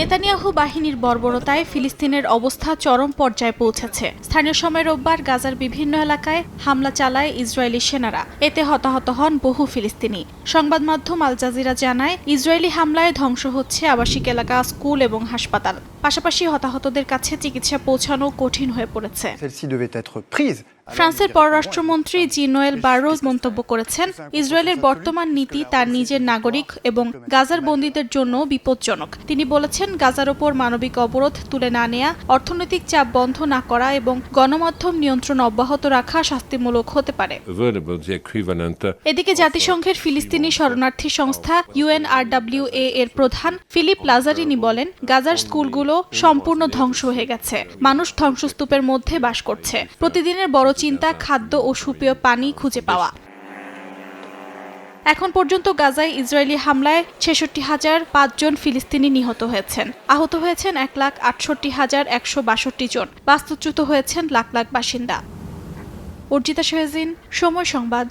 Netanyahu বাহিনীর বর্বরতায় ফিলিস্তিনের অবস্থা চরম পর্যায়ে পৌঁছেছে। স্থানীয় সময় রোববার গাজার বিভিন্ন এলাকায় হামলা চালায় ইসরায়েলি সেনারা। এতে হতাহত হন বহু ফিলিস্তিনি। সংবাদ মাধ্যম আল জাজিরা জানায়, ইসরায়েলি হামলায় ধ্বংস হচ্ছে আবাসিক এলাকা, স্কুল এবং হাসপাতাল। পাশাপাশি হতাহতদের কাছে চিকিৎসা পৌঁছানো কঠিন হয়ে পড়েছে। ফ্রান্সের পররাষ্ট্রমন্ত্রী জি নোয়েল বারোজ মন্তব্য করেছেন ইসরায়েলের বর্তমান নীতি তার নিজের নাগরিক এবং গাজার বন্দীদের জন্য বিপজ্জনক। তিনি বলেছেন গাজার ওপর মানবিক অবরোধ তুলে না নেয়া অর্থনৈতিক চাপ বন্ধ না করা এবং গণমাধ্যম নিয়ন্ত্রণ অব্যাহত রাখা শাস্তিমূলক হতে পারে। এদিকে জাতিসংঘের ফিলিস্তিনি শরণার্থী সংস্থা ইউএনআরডব্লিউএ এর প্রধান ফিলিপ লাজারিনি বলেন গাজার স্কুলগুলো সম্পূর্ণ ধ্বংস হয়ে গেছে। মানুষ ধ্বংসস্তূপের মধ্যে বাস করছে। প্রতিদিনের বড় চিন্তা, খাদ্য ও সুপেয় পানি খুঁজে পাওয়া। এখন পর্যন্ত গাজায় ইসরায়েলি হামলায় ছেষট্টি হাজার পাঁচজন ফিলিস্তিনি নিহত হয়েছেন। আহত হয়েছেন এক লাখ আটষট্টি হাজার একশো বাষট্টি জন। বাস্তুচ্যুত হয়েছেন লাখ লাখ বাসিন্দা। অর্জিতা শেহজিন সময় সংবাদ